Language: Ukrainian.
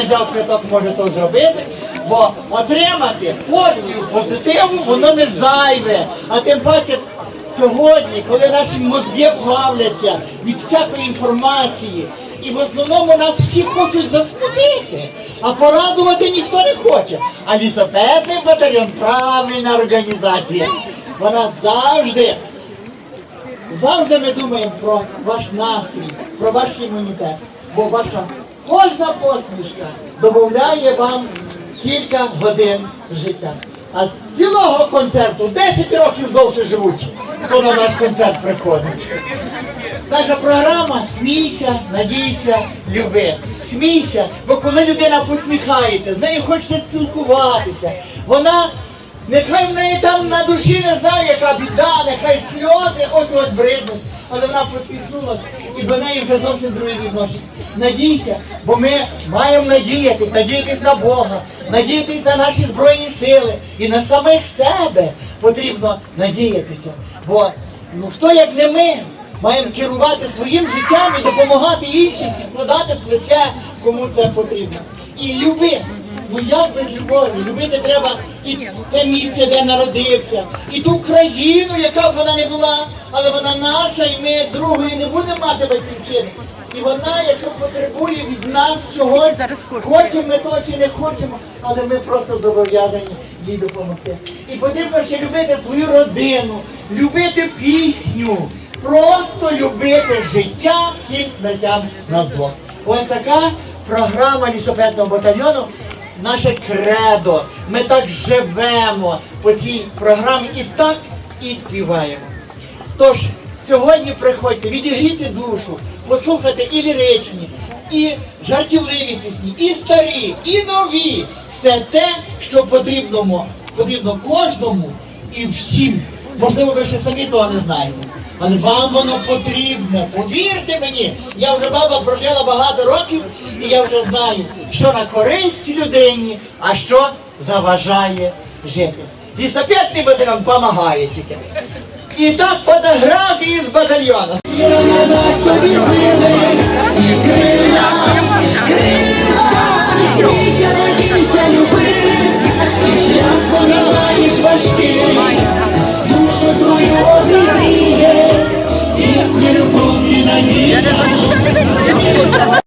взяв квиток, може то зробити, бо отримати порцію позитиву воно не зайве. А тим паче сьогодні, коли наші мозги плавляться від всякої інформації, і в основному нас всі хочуть засмутити, а порадувати ніхто не хоче. А лісопедний батальйон правильна організація. Вона завжди Завжди ми думаємо про ваш настрій, про ваш імунітет, бо ваша кожна посмішка додає вам кілька годин життя. А з цілого концерту 10 років довше живуть, хто на наш концерт приходить. Наша програма Смійся, надійся, люби. Смійся, бо коли людина посміхається, з нею хочеться спілкуватися. Вона нехай в неї там на душі не знаю, яка біда, нехай сльози ось ось бризнуть. Але вона посміхнулася і до неї вже зовсім друге відношення. Надійся, бо ми маємо надіятись, надіятись на Бога, надіятись на наші збройні сили і на самих себе потрібно надіятися. Бо ну хто як не ми? Маємо керувати своїм життям і допомагати іншим, підкладати плече, кому це потрібно. І люби. Ну як без любові? Любити треба і те місце, де народився, і ту країну, яка б вона не була, але вона наша, і ми другої не будемо мати батьківщини. І вона, якщо потребує від нас чогось, хочемо ми то чи не хочемо, але ми просто зобов'язані їй допомогти. І потрібно ще любити свою родину, любити пісню, просто любити життя всім смертям на зло. Ось така програма лісопедного батальйону. Наше кредо. Ми так живемо по цій програмі і так і співаємо. Тож сьогодні приходьте, відігріти душу, послухайте і ліричні, і жартівливі пісні, і старі, і нові. Все те, що потрібно, потрібно кожному і всім. Можливо, ви ще самі того не знаєте. Але вам воно потрібно. Повірте мені, я вже баба прожила багато років, і я вже знаю, що на користь людині, а що заважає жити. Лісопедний батальйон допомагає тільки. І так фотографії з батальйону.